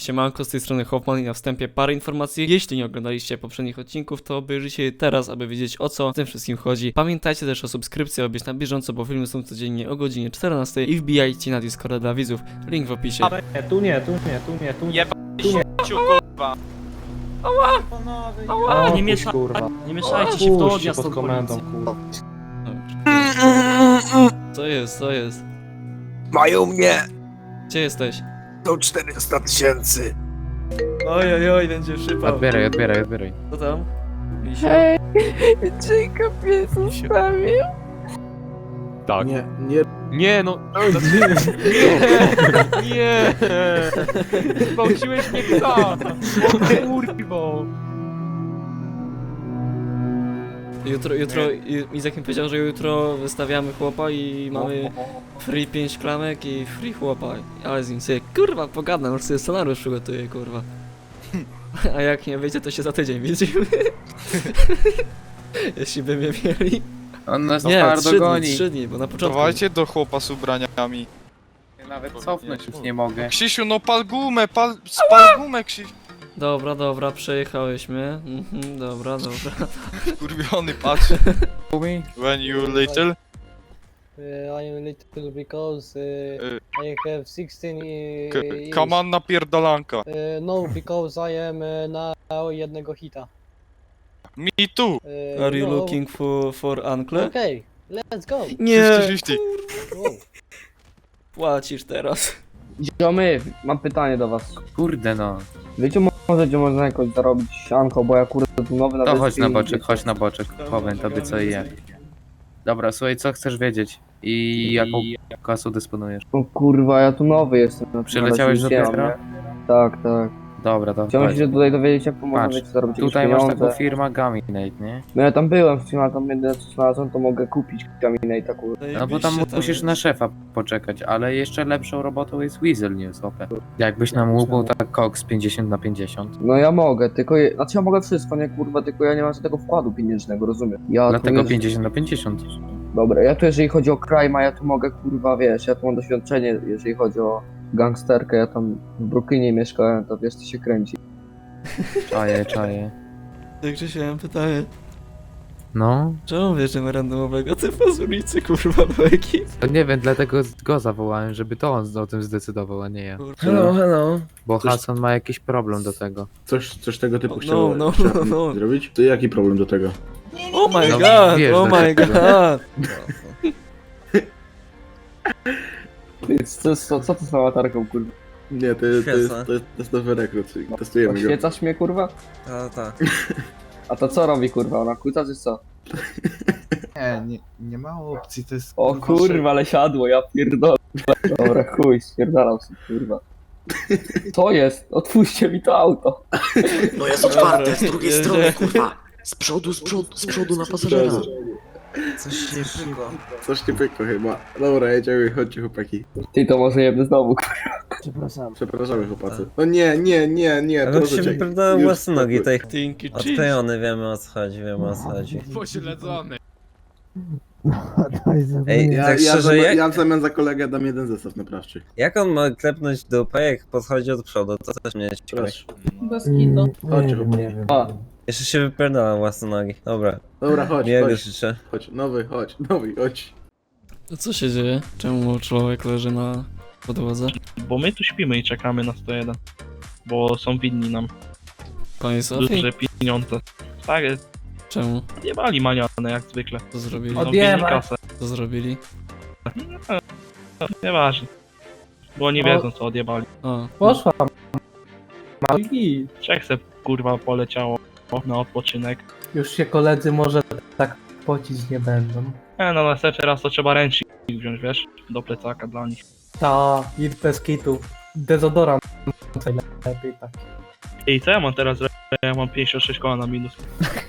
Siemanko, z tej strony Hoffman i na wstępie parę informacji. Jeśli nie oglądaliście poprzednich odcinków, to obejrzyjcie je teraz, aby wiedzieć o co w tym wszystkim chodzi. Pamiętajcie też o subskrypcji, aby być na bieżąco, bo filmy są codziennie o godzinie 14 i wbijajcie na Discorda dla widzów, link w opisie. Nie, tu nie, tu nie, tu nie, tu nie. Ciu, kurwa. O, nie ty, miesza- kurwa. Nie mieszajcie się w to Puść się odjazd pod od komendą, policji. kurwa. Co jest, co jest? Mają mnie! Gdzie jesteś? To 400 tysięcy! Oj, oj, oj, będzie szypał. Odbieraj, odbieraj, odbieraj. Co tam? Misio? Hej, Jacob mnie zostawił. Tak. Nie, nie. Nie no! Nie! Nie! Gwałciłeś mnie kto? O kurwo! Jutro, jutro, i- Izak mi powiedział, że jutro wystawiamy chłopa i mamy free 5 klamek i free chłopa. Ale z nim sobie, kurwa, pogadam, już sobie scenariusz przygotuję, kurwa. A jak nie wyjdzie, to się za tydzień widzimy. Jeśli by mnie mieli. On nas Nie, twardo trzy dni, goni. trzy dni, bo na początku... Dawajcie do chłopa z ubraniami. Nawet cofnąć już nie mogę. Krzysiu, no pal gumę, pal, spal gumę, Krzysiu. Dobra, dobra, przejechałyśmy. Mhm, dobra, dobra. Kurwiony, patrz. Gumi? When you little. Uh, I am little because uh, Uh, I have 16 uh, K- years. come on napierdalanka. Uh, no, because I am uh, na jednego hita. Me too. Uh, Are you no. looking for, for uncle? Okay, let's go. Nie! 50-50. Wow. Płacisz teraz. Ziomy, mam pytanie do was. Kurde no. Wiecie może gdzie można jakoś zarobić sianko, bo ja kurde tu nowy na To wyspie chodź na i boczek, chodź na boczek. Powiem tobie co i jak. Dobra, słuchaj, co chcesz wiedzieć? I jaką kasą dysponujesz? O kurwa, ja tu nowy jestem. na tym Przyleciałeś razie do nic nie mam, Piotra? nie? Tak, tak. Dobra, to Chciałem chodź. się tutaj dowiedzieć jak Patrz, wiecie, zarobić jakieś Tutaj masz pieniądze. taką firmę Gaminate, nie? No ja tam byłem w ale tam jedyne co znalazłem to mogę kupić Caminate'a kurwa. No bo tam Zajebiście musisz jest. na szefa poczekać, ale jeszcze lepszą robotą jest Weasel News, OP. Jakbyś nam łupał tak Cox 50 na 50. No ja mogę, tylko je... znaczy ja mogę wszystko, nie kurwa, tylko ja nie mam tego wkładu pieniężnego, rozumiem. Ja Dlatego jest- 50 na 50. Dobra, ja tu jeżeli chodzi o crime, ja tu mogę kurwa, wiesz, ja tu mam doświadczenie, jeżeli chodzi o gangsterkę, ja tam w Brooklynie mieszkałem, to wiesz co się kręci. Czaję, czaję. Także się mam pytanie. No, Czemu bierzemy randomowego typa z ulicy, kurwa, do ekip? to nie wiem, dlatego go zawołałem, żeby to on o tym zdecydował, a nie ja. Hello, hello. Bo Coś- Hudson ma jakiś problem do tego. Coś, coś tego typu No, chciał, no, no, no. zrobić? To jaki problem do tego? Oh my No, god, wiesz, oh my god. Co, co, co to z latarką kurwa? Nie, to, to, jest, to, jest, to jest nowy rekrut, testujemy go. Oświecasz mnie kurwa? A tak. A to co robi kurwa, ona kuca czy co? Nie, nie, nie ma opcji, to jest... O kurwa, ale siadło, ja pierdolę. Dobra, chuj, spierdalam sobie, kurwa. Co jest? Otwórzcie mi to auto. No jest otwarte, z drugiej strony, kurwa. Z przodu, z przodu, z przodu na pasażera. Coś się pykło. Coś nie pykło chyba. Dobra, jedziemy, chodźcie chłopaki. Ty to może jebny znowu, Przepraszam. Przepraszamy chłopacy. No nie, nie, nie, nie, Ale proszę się cię. wypierdolą Już własne nogi, spokój. tej Tinky cheese. odklejony, wiemy o co chodzi, wiemy o co chodzi. Pośledzony. Ej, Ja, tak ja, szczerze, zamiast, jak, ja w zamian za kolegę dam jeden zestaw naprawczy. jak on ma klepnąć dupę, jak podchodzi od przodu, to też mnie ciekawi. Proszę. Bez kitu. Chodźcie chłopaki. A, Jeszcze się wypierdalam własne nogi. Dobra, Dobra, chodź, miłego chodź, życzę. chodź. Nowy, chodź, nowy, chodź. To co się dzieje? Czemu człowiek leży na podłodze? Bo my tu śpimy i czekamy na 101. Bo są winni nam Panie Sofii? duże pieniądze. Tak, Czemu? odjebali manione jak zwykle. Co zrobili? Są winni kasę. Co zrobili? Nieważne. Bo oni wiedzą co odjebali. A, Poszła. Magi. Trzech se kurwa poleciało na odpoczynek. Już się koledzy może tak pocić nie będą. E, no następny raz to trzeba ręcznik wziąć, wiesz? Do plecaka dla nich. Ta, i bez kitu. Dezodorant. Lepiej tak. I co ja mam teraz? że Ja mam 56 koła na minus.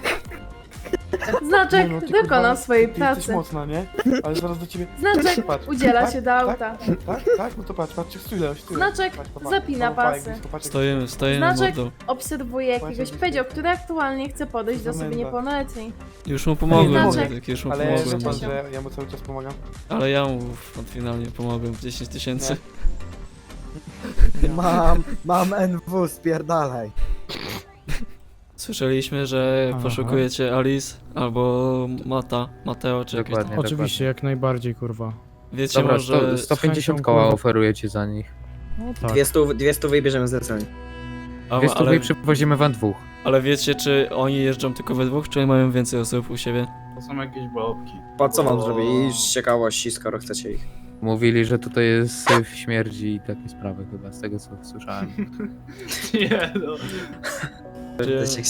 Znaczek dokonał swojej pracy. mocna, nie? Ale zaraz do ciebie... Znaczek Patrz, udziela tak, się do auta. Tak, tak, no to patrz, patrz, stój, stój. Znaczek zapina pasy. stoimy, stoimy Znaczek mordą. obserwuje jakiegoś pedzio, który aktualnie chce podejść do osoby niepełnoletniej. Już mu pomogłem, Znaczek. Dziadek, już mu Ale pomogłem. wie pan, że ja mu cały czas pomagam? Ale ja mu finalnie pomogłem. 10 tysięcy. Mam, mam NW, spierdalaj. Słyszeliśmy, że Aha. poszukujecie Alice albo Mata, Mateo czy jakieś tam. Dokładnie, Oczywiście, jak najbardziej, kurwa. Wiecie Dobra, może... sto, 150 chęcią, koła oferuję ci za nich. No tak. Dwie stówy, dwie stówy bierzemy zlecenie. A, Wiesz, ale, przywozimy wam dwóch. ale wiecie, czy oni jeżdżą tylko we dwóch, czy mają więcej osób u siebie? To są jakieś babki. Po co wam zrobię? I z ciekawości, skoro chcecie ich. Mówili, że tutaj jest syf śmierdzi i takie sprawy chyba, z tego co słyszałem. Nie no. To jest jak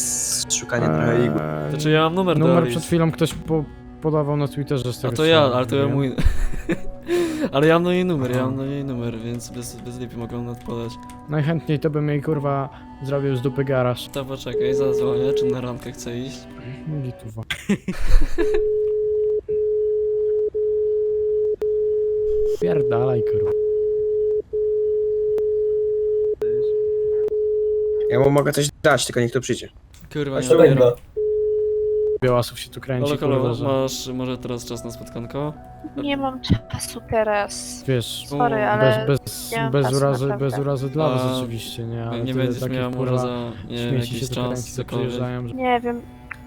szukanie trochę igły. Eee, To czy ja mam numer, do Numer Alice? przed chwilą ktoś po, podawał na Twitterze z A tego to co ja, ale to ja wiem. mój... ale ja mam do niej numer, ja mam do niej numer, więc bez, bez lipi mogę podać. Najchętniej to bym jej kurwa zrobił z dupy garaż. To poczekaj, zadzwonię, czy na randkę chce iść. Gituwa. Pierdalaj kurwa. Ja mu mogę coś dać, tylko niech tu przyjdzie. Kurwa, nie odbieram. Białasów się tu kręci, Halo, kurwa, że masz może teraz czas na spotkanko? Nie mam czasu teraz. wiesz, Sorry, ale bez, bez, nie mam bez, czasu, urazy, naprawdę. bez urazy dla was A, oczywiście, nie? Ale nie tyle będziesz takich, miała może kurwa, za nie wiem, śmieci jakiś się tu czas, co cokolwiek. przyjeżdżają, że Nie wiem,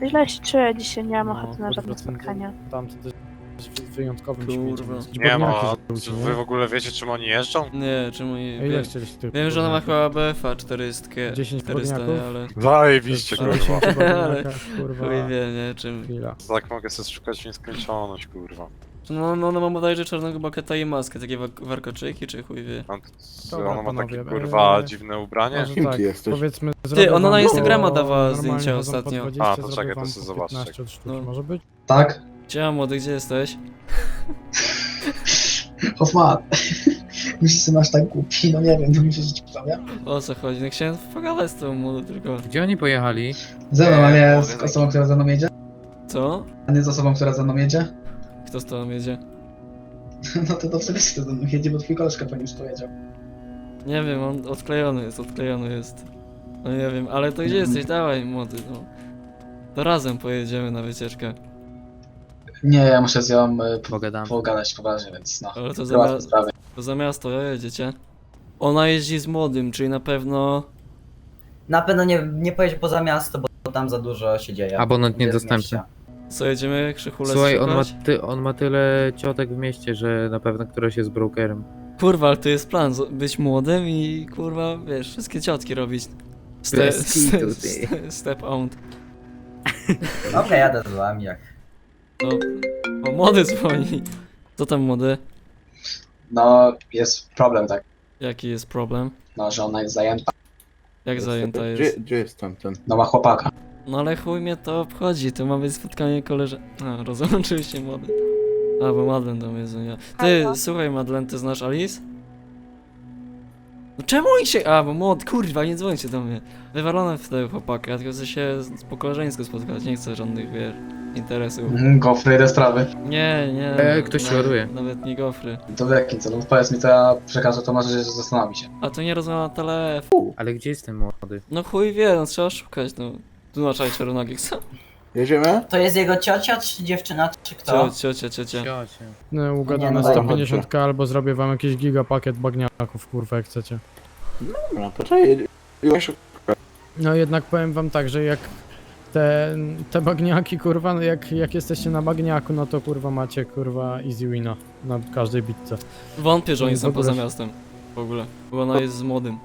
źle się czuję dzisiaj, nie mam No, ochoty na żadne spotkania. tamty też jest wyjątkowym Kurwa. śmieciem. Nie ma. Nie? Wy w ogóle wiecie czym oni jeżdżą? Nie, czemu nie... A ile Wiem, chcieliście tych wiem że ona ma spodniaków? chyba BFA 400, 10 400 nie, ale... Zajebiście Ale- kurwa. Ale- kurwa, Chuj wie, nie, czym... chwila. Tak mogę sobie szukać w nieskończoność kurwa. No, no, no ma bodajże czarnego baketa i maskę, takie wa- warkoczyki, czy chuj wie. Mam- Dobra, Ona ma takie panowie, kurwa eee, dziwne ubranie. Może Kim tak, ty jesteś? powiedzmy, Ty, zrobię ona na Instagrama po- dawała normalnie zdjęcia chodzą po ostatnio. 20, A, to zrobię czekaj, to wam sobie po zobaczę. 15 od sztuki, No. może być? Tak? Ciao młody, gdzie jesteś? Hoffman, myślisz, że masz tak głupi? No nie wiem, to mi się rzeczywiście O co chodzi? No chciałem pogadać z tą młodą tylko. Gdzie oni pojechali? Ze mną, a nie z osobą, która za mną jedzie? Co? A nie z osobą, która za mną jedzie? Kto z tobą jedzie? No to dobrze wiesz, kto za mną jedzie, bo twój koleżka po nim już powiedział. Nie wiem, on odklejony jest, odklejony jest. No nie wiem, ale to gdzie jesteś? Dawaj młody, no. To razem pojedziemy na wycieczkę. Nie, ja muszę z nią Pogadamy. pogadać poważnie, więc no. Ale to za, Załatwię mia- sprawę. to za miasto jedziecie. Ona jeździ z młodym, czyli na pewno... Na pewno nie, nie pojedzie poza miasto, bo tam za dużo się dzieje. Abonent niedostępny. Co, jedziemy Krzychule Słuchaj, on ma, szukać? ty, on ma tyle ciotek w mieście, że na pewno któraś jest brokerem. Kurwa, ale to jest plan, z- być młodym i kurwa, wiesz, wszystkie ciotki robić. Ste, Bez ste, ty. ste, step on. Okej, jadę z wami jak. No, o, młody dzwoni. Co tam młody? No, jest problem tak, Jaki jest problem? no, że ona jest zajęta. Jak zajęta Gdzie, jest? gdzie jest tamten? No ma chłopaka. No ale chuj mnie to obchodzi, to ma być spotkanie koleże... A, rozumiem oczywiście młody. A, bo Madlen do mnie dzwoniła. Ty, Halo? słuchaj Madlen, ty znasz Alice? No czemu oni się... A, bo młod, kurwa, nie dzwońcie do mnie. Wywalone w tego chłopaka, ja tylko chcę się z- po koleżeńsku spotkać, nie chcę żadnych, wiesz, interesów. Mhm, Gofry te sprawy. Nie, nie. E, ktoś się nawet- ładuje. Nawet nie gofry. To w jakim celu? Powiedz mi to, ja przekażę to może, że zastanowi się. A to nie rozmawia na telefon. Ale gdzie jest ten młody? No chuj wie, no trzeba szukać, no. Tu na czaj czerwonogich co? Jedziemy? To jest jego ciocia, czy dziewczyna, czy Cio, ciocia, ciocia. Ciocie. No, ugadane Nie, no, 150 albo zrobię wam jakiś gigapakiet bagniaków, kurwa, jak chcecie. Dobra, to trzeba jedzie. Już No jednak powiem wam tak, że jak te, te bagniaki, kurwa, no jak, jak jesteście na bagniaku, no to kurwa macie, kurwa, easy wina na każdej bitce. Wątpię, że oni W są ogóle- poza miastem. W ogóle. Bo ona jest z młodym.